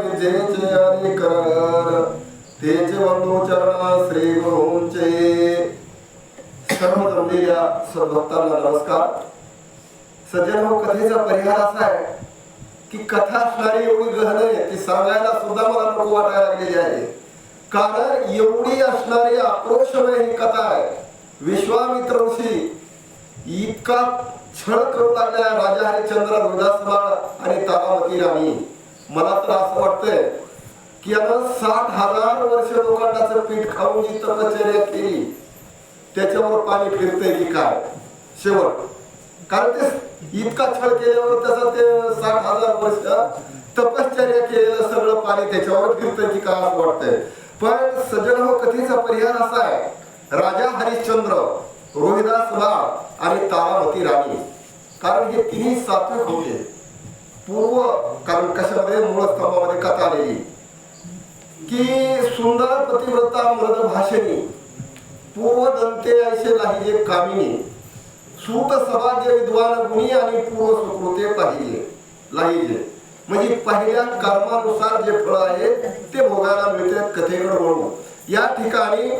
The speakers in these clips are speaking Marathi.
विजयचे आणि करण तेचे वंदू चरण श्री गुरुंचे सर्व जमलेल्या सद्भक्तांना नमस्कार. सज्जन हो कथेचा परिहार असा आहे की कथा असणारी एवढी गहन आहे ती सांगायला सुद्धा मला नको वाटायला लागलेली आहे. कारण एवढी असणारी आक्रोशमय ही कथा आहे. विश्वामित्र ऋषी इतका छळ करू लागलेला राजा हरिश्चंद्र रोहिदास आणि तारावती राणी. मला तर असं वाटतंय की आता साठ हजार वर्ष लोखंडाचं पीठ खाऊन जी तपश्चर्या केली त्याच्यावर पाणी फिरतंय की काय? शेवट. कारण ते इतका छळ केल्यावर त्याचा ते साठ हजार वर्ष तपश्चर्या केलेलं सगळं पाणी त्याच्यावर फिरतंय की काय असं वाटतंय. पण सज्जन हो कथेचा परिहार असा आहे. राजा हरिश्चंद्र रोहिदास बाळ आणि तारामती राणी. कारण हे तिन्ही सात्विक होते. पूर्व कारण कशामध्ये? मूळ स्तंभामध्ये कथा आलेली. की सुंदर पतिव्रता मृद भाषेनी पूर्व दंते ऐसे लाहिजे कामिनी सूत समाज विद्वान गुणी आणि पूर्व सुकृते पाहिजे लाहिजे. म्हणजे पहिल्या कर्मानुसार जे फळ आहे ते भोगायला मिळते कथेकडे वळू या ठिकाणी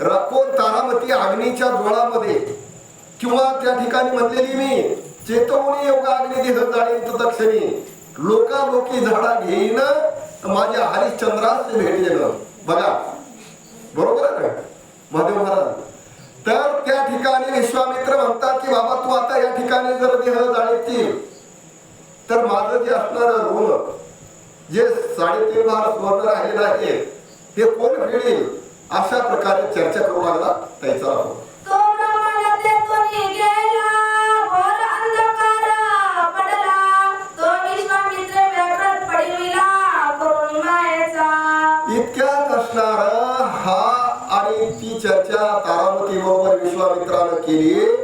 रको तारामती अग्नीच्या ज्वाळामध्ये किंवा त्या ठिकाणी म्हणलेली मी चेतवणी योगा अग्नी देह जाळीन तत्क्षणी लोका लोकी झाडा घेईन माझ्या हरिश्चंद्रास भेटेन बघा. बरोबर आहे ना? महादेव महाराज. तर त्या ठिकाणी विश्वामित्र म्हणतात की बाबा तू आता या ठिकाणी जर देह जाळीतील तर माझं जे असणार ऋण जे साडेतीन भार सुवर्ण राहिलेलं आहे ते कोण फेडेल? अशा प्रकारे चर्चा करू लागला त्याचा केली.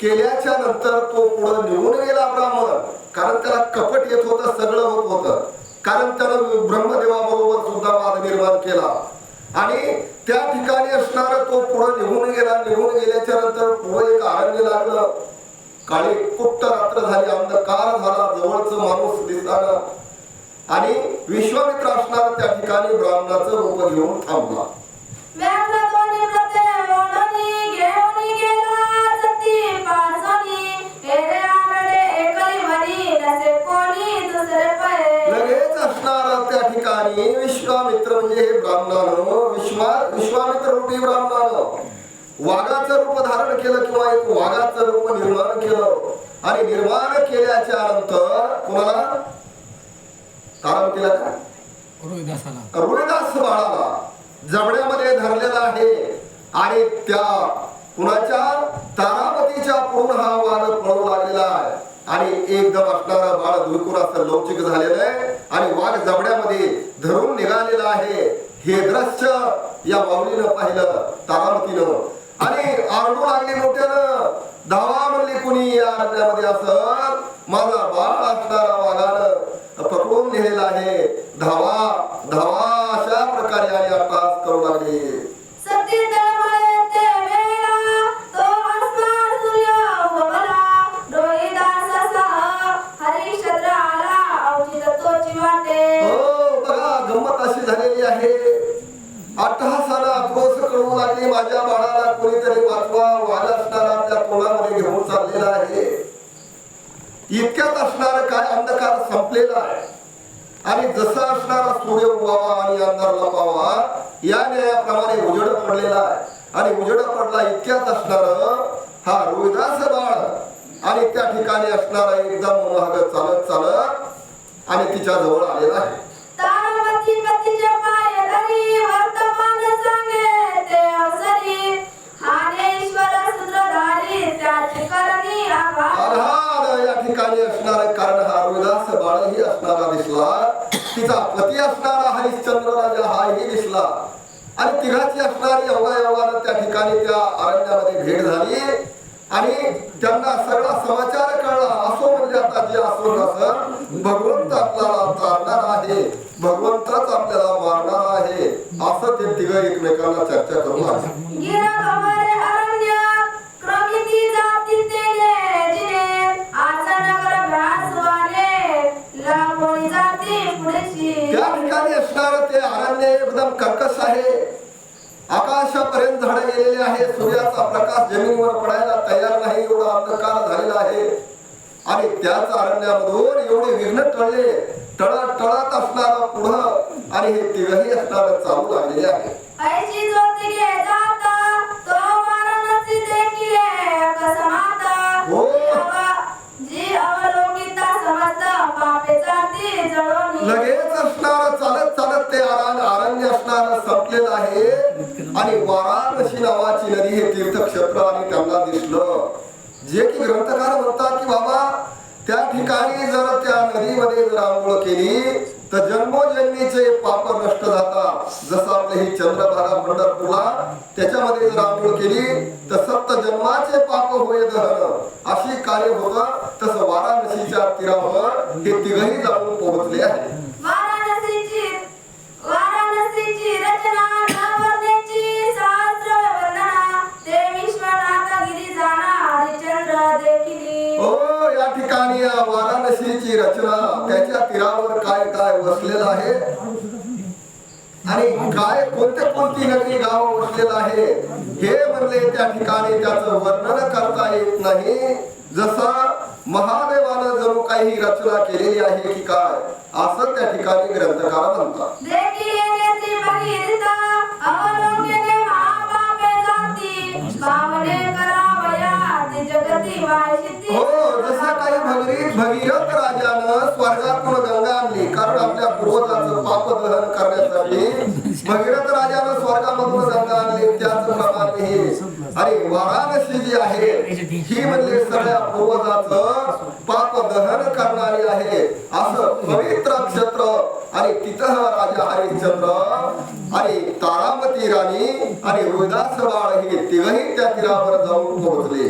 केल्याच्यानंतर तो पुढे निघून गेला ब्राह्मण. कारण त्याला कपट येत होतं सगळं होत होतं. कारण त्यानं ब्रह्मदेवाबरोबर सुद्धा वाद निर्माण केला. आणि त्या ठिकाणी असणार तो पुढे निघून गेला. निघून गेल्याच्यानंतर पुढे एक अरण्य लागलं. काळी कुट्ट रात्र झाली. अंधकार झाला. जवळच माणूस दिसताना आणि विश्वामित्र असणार त्या ठिकाणी ब्राह्मणाचं रूप घेऊन थांबला. हे ब्राह्मणानं विश्वा विश्वामित्र रूपी ब्राह्मणानं वाघाचं रूप धारण केलं किंवा एक वाघाचं रूप निर्माण केलं आणि निर्माण केल्याच्यानंतर कुणाला? कारण केलं का? रोहिदासाला रोहिदास बाळाला जबड्यामध्ये धरलेला आहे आणि त्या कुणाच्या? तारामतीच्या पूर्ण हा वाद पळू लागलेला आहे. आणि एकदम असणारा बाळ दुर्कुर असं लवचिक झालेलं आहे. आणि वाघ जबड्यामध्ये धरून निघालेलं आहे. हे दृश्य या माऊलीनं पाहिलं तारामतीनं. आणि आरडू लागली मोठ्यानं. धावा म्हणली कुणी या अरण्यामध्ये असत माझा बाळ असणारा वाघानं पकडून लिहिलेला आहे. धावा धावा अशा प्रकारे आणि अट्टास करू लागले. माझ्या बाळाला कोणीतरी वाचवा वाद असणारा त्या कोणामध्ये घेऊन चाललेला आहे? इतक्यात असणार काय अंधकार संपलेला आहे? आणि जसा असणारा सूर्य उभावा आणि अंधार लपावा या न्यायाप्रमाणे उजड पडलेला आहे. आणि उजड पडला इतक्यात असणार हा रोहिदास बाळ. आणि त्या ठिकाणी असणारा एकदम महाग चालत चालत आणि तिच्या जवळ आलेला आहे. ठिकाणी असणारा कारण हा रोहिदास बाळही असणारा दिसला. तिचा पती असणारा हरिश्चंद्र राजा हाही दिसला. आणि तिघाची असणारी योगायोगानं त्या ठिकाणी त्या अरण्यामध्ये भेट झाली. आणि त्यांना सगळा समाचार कळला. असो म्हणजे आता जे असो नसं भगवंत आपल्याला तारणार आहे. भगवंतच आपल्याला मारणार आहे. असं ते तिघ एकमेकांना चर्चा करू एकदम कर्कश आहे. आकाशापर्यंत झाडे गेलेले आहे सूर्याचा प्रकाश जमिनीवर पडायला तयार नाही. एवढा अंधकार झालेला आहे. आणि त्याच अरण्यामधून एवढे विघ्न टळले. टळत टळत असणार पुढं आणि हे तिघही असणार चालू लागलेले आहे. नदी क्षेत्र आणि त्यांना दिसलं. जे की ग्रंथकार म्हणतात की बाबा त्या ठिकाणी जर त्या नदीमध्ये जर आंघोळ केली तर जन्मोजन्मीचे पाप नष्ट जातात. जसं आपलं ही चंद्रभागा पंढरपूरला त्याच्यामध्ये जर आंघोळ केली तर सप्त जन्माचे पाप होय दहन. अशी कार्य होत तसं वाराणसीच्या तीरावर हे तिघही जाऊन पोहोचले आहे या वाराणसीची रचना त्याच्या तीरावर काय काय वसलेलं आहे? आणि काय कोणते कोणती नगरी गाव वसलेलं आहे? हे म्हणले त्या ठिकाणी त्याचं वर्णन करता येत नाही. जसा महादेवानं जणू काही रचना केलेली आहे की काय असं त्या ठिकाणी ग्रंथकार म्हणतात. हो जसं काही भगरी भगीरथ राजानं स्वर्गातून गंगा आणली कारण आपल्या पूर्वजांचं पाप दहन करण्यासाठी भगीरथ राजानं स्वर्गामधून गंगा आणली त्याच प्रमाणे अरे वाराणसी जी आहे ही म्हणजे सगळ्या पूर्वजाचं पाप दहन करणारी आहे. असं पवित्र क्षेत्र आणि तिथं राजा हरिश्चंद्र आणि तारामती राणी आणि रोहिदास बाळ हे तिघही त्या तीरावर जाऊन पोहोचले.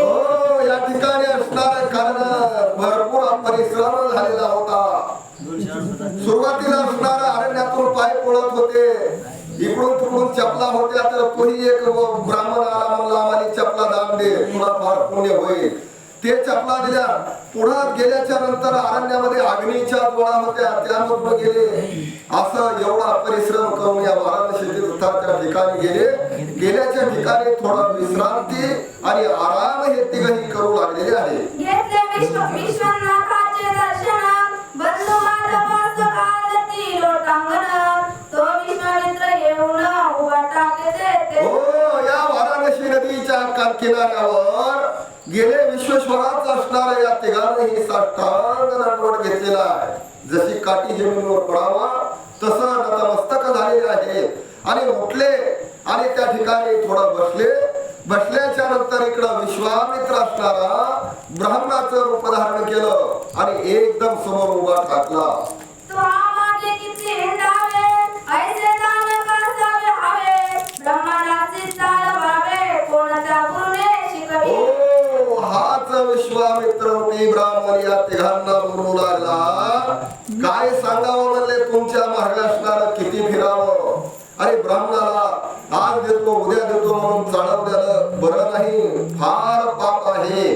हो या ठिकाणी असणार कारण भरपूर परिश्रम झालेला होता. सुरुवातीला असणार अरण्यातून पाय पळत होते. इकडून तिकडून चपला होत्या तर तोही एक ब्राह्मण आला म्हणला आम्हाला चपला दान दे तुला फार पुण्य होईल. ते चपला दिल्या पुढं गेल्याच्यानंतर अरण्यामध्ये अग्नीच्या गोळा होत्या त्यामधून गेले. असं एवढा परिश्रम करून या वाराणसी तीर्थाच्या ठिकाणी गेले. गेल्याच्या ठिकाणी थोडा विश्रांती आणि आराम हे तिघही करू लागलेले आहे. हो या वाराणसी नदीच्या किनाऱ्यावर गेले विश्वेश्वरात असणाऱ्या या तिघांनी साष्टांग दंडवत घेतलेला आहे. जशी काठी जमिनीवर पडावा तसं नतमस्तक झालेले आहे. आणि उठले आणि त्या ठिकाणी थोडं बसले. बसल्याच्या नंतर इकडं विश्वामित्र असणारा ब्राह्मणाचं रूप धारण केलं आणि एकदम समोर उभा टाकला कोणी ब्राह्मण या तिघांना म्हणू लागला काय सांगावं म्हणले तुमच्या महाराष्ट्राला किती फिरावं? अरे ब्राह्मणाला आज देतो उद्या देतो म्हणून चालवल्यानं बरं नाही फार पाप आहे.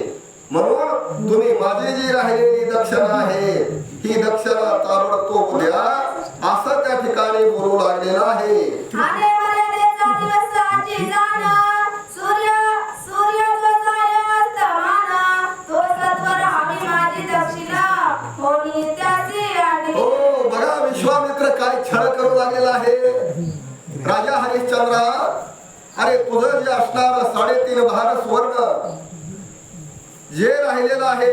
म्हणून तुम्ही माझी जी राहिलेली दक्षिणा आहे ही दक्षिणा ताबडतोब द्या. असं त्या ठिकाणी बोलू लागलेलं आहे. काय छळ करू लागलेला आहे? राजा हरिश्चंद्रा अरे तुझं जे असणार साडेतीन भार सुवर्ण जे राहिलेलं आहे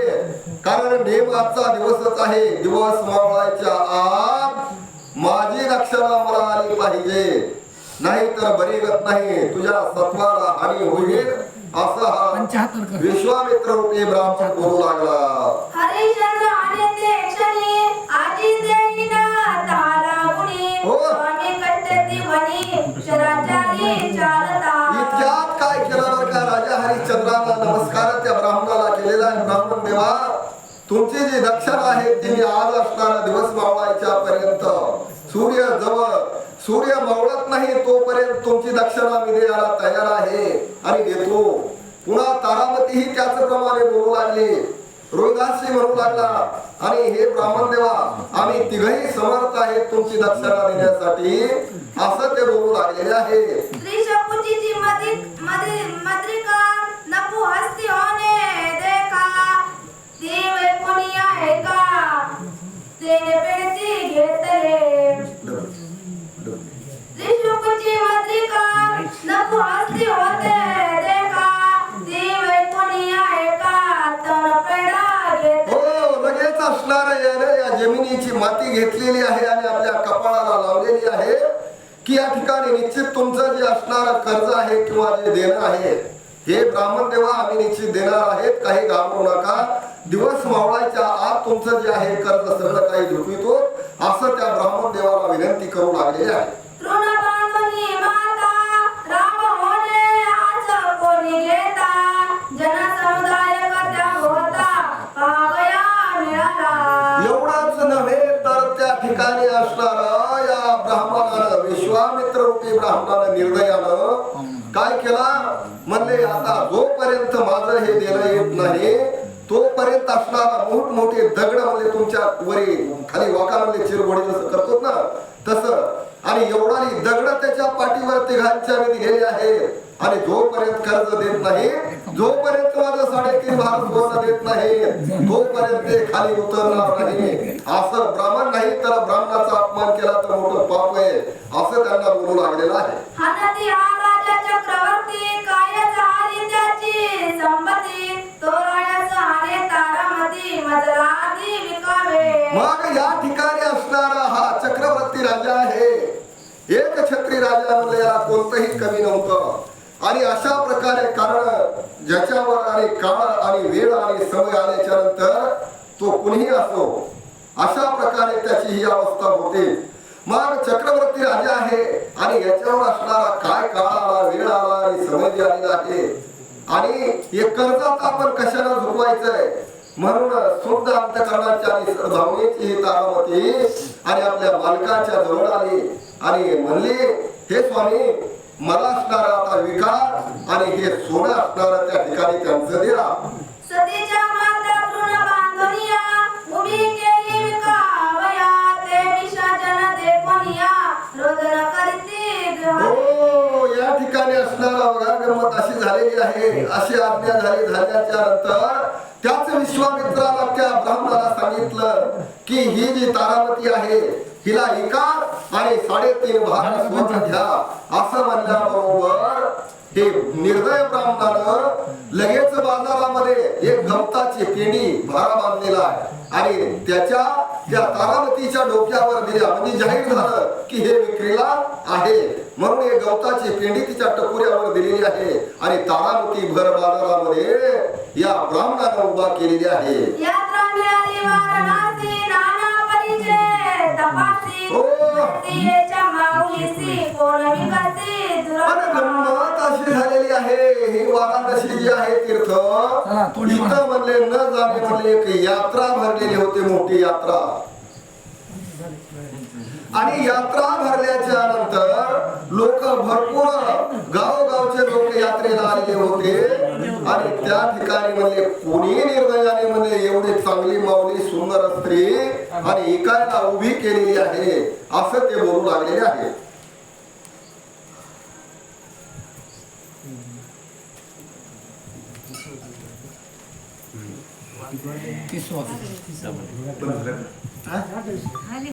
कारण नेम आजचा दिवसच आहे. दिवस मावळायच्या आत माझी रक्षणा मला आली पाहिजे. नाही तर बरी गत नाही. तुझ्या सत्वाला हानी होईल. असा हा विश्वामित्र रूपी ब्राह्मण बोलू लागला. ब्राह्मण तुमची जी दक्षिणा आहे तिने आज असताना दिवस मावळायच्या पर्यंत. सूर्य जवळ सूर्य मावळत नाही तोपर्यंत तुमची दक्षिणा मी द्यायला तयार आहे आणि देतो. पुन्हा तारामती ही त्याच प्रमाणे बोलू लागली. रोहिदासजी म्हणू लागला आणि हे ब्राह्मण देवा आम्ही तिघही समर्थ आहेत तुमची दक्षिणा देण्यासाठी. असं ते बोलू लागलेले आहे. देव कोणी आहे का तेने पेटी घेतले त्रिशकुची मद्रिका नपु हस्ती होते देखा देव कोणी आहे का तन पेडा घेतले हो लगेच असणार याने या जमिनीची माती घेतलेली आहे आणि आपल्या कपाळाला लावलेली आहे. की या ठिकाणी निश्चित तुमचं जे असणार कर्ज आहे किंवा जे देणं आहे हे ब्राह्मण देवा आम्ही निश्चित देणार आहेत. काही घाबरू नका. दिवस मावळायच्या आत तुमचं जे आहे कर्ज सगळं काही झुकवितो असं त्या ब्राह्मण देवाला विनंती करू लागलेले आहे. एवढाच नव्हे तर त्या ठिकाणी असणारा या ब्राह्मणानं विश्वामित्र रूपी ब्राह्मणानं निर्णयानं काय केला? म्हणले आता जोपर्यंत माझं हे देणं येत नाही तोपर्यंत असणारा मोठमोठे दगड म्हणजे तुमच्या वरी खाली वाकामध्ये चिरबोडी जसं करतो ना तसं. आणि एवढाली दगड त्याच्या पाठीवर तिघांच्या गेले आहे. आणि जोपर्यंत कर्ज देत नाही जोपर्यंत माझं साडेतीन भारत सोनं देत नाही तोपर्यंत ते खाली उतरणार नाही. असं ब्राह्मण नाही तर ब्राह्मणाचा अपमान केला तर मोठं पाप आहे असं त्यांना बोलू लागलेलं आहे. चक्रवर्ती संपत्ती तो रायाचा तारामती मजराती विकावे. मग या ठिकाणी असणारा हा चक्रवर्ती राजा आहे. एक छत्री राजा म्हणजे याला कोणतंही कमी नव्हतं. आणि अशा प्रकारे कारण ज्याच्यावर आणि काळ आणि वेळ आणि समय आल्याच्यानंतर तो कुणीही असो अशा प्रकारे त्याची ही अवस्था होते. मग चक्रवर्ती राजा आहे आणि याच्यावर असणारा काय काळ आला वेळ आला आणि समय जे आलेला आहे. आणि हे कर्जात आपण कशाला झुकवायचंय? म्हणून शुद्ध अंतकरणाच्या आणि भावनेची ही होती. आणि आपल्या मालकाच्या जवळ आली आणि म्हणले हे स्वामी मला असणारा आता विकार आणि हे सोनं असणारा त्या ठिकाणी त्यांचं दिला ठिकाणी असणारा बघा गंमत अशी झालेली आहे अशी आज्ञा झाली झाल्याच्यानंतर त्याच विश्वामित्राला त्या ब्राह्मणाला सांगितलं की ही जी तारामती आहे हिला इकार आणि साडेतीन भाग घ्या असं म्हणल्याबरोबर हे निर्दय ब्राह्मणानं लगेच बाजारामध्ये एक गवताची पेंडी भारा बांधलेला आहे. आणि त्याच्या त्या तारामतीच्या डोक्यावर दिल्या. म्हणजे जाहीर झालं की हे विक्रीला आहे. म्हणून हे गवताची पेंडी तिच्या टकोऱ्यावर दिलेली आहे. आणि तारामती भर बाजारामध्ये या ब्राह्मणानं उभा केलेली आहे. यात्रा तपासी माऊलीसी गंमत अशी झालेली आहे ही वाराणसी जी आहे तीर्थ इथं म्हणले न जाणे म्हणले एक यात्रा भरलेली होती मोठी यात्रा आणि यात्रा भरल्याच्या नंतर लोक भरपूर गावोगावचे लोक यात्रेला आलेले होते. आणि त्या ठिकाणी म्हणले कोणी निर्णयाने म्हणले एवढी चांगली माऊली सुंदर स्त्री आणि इकायला उभी केलेली आहे असं ते बोलू लागलेले आहे. वाजता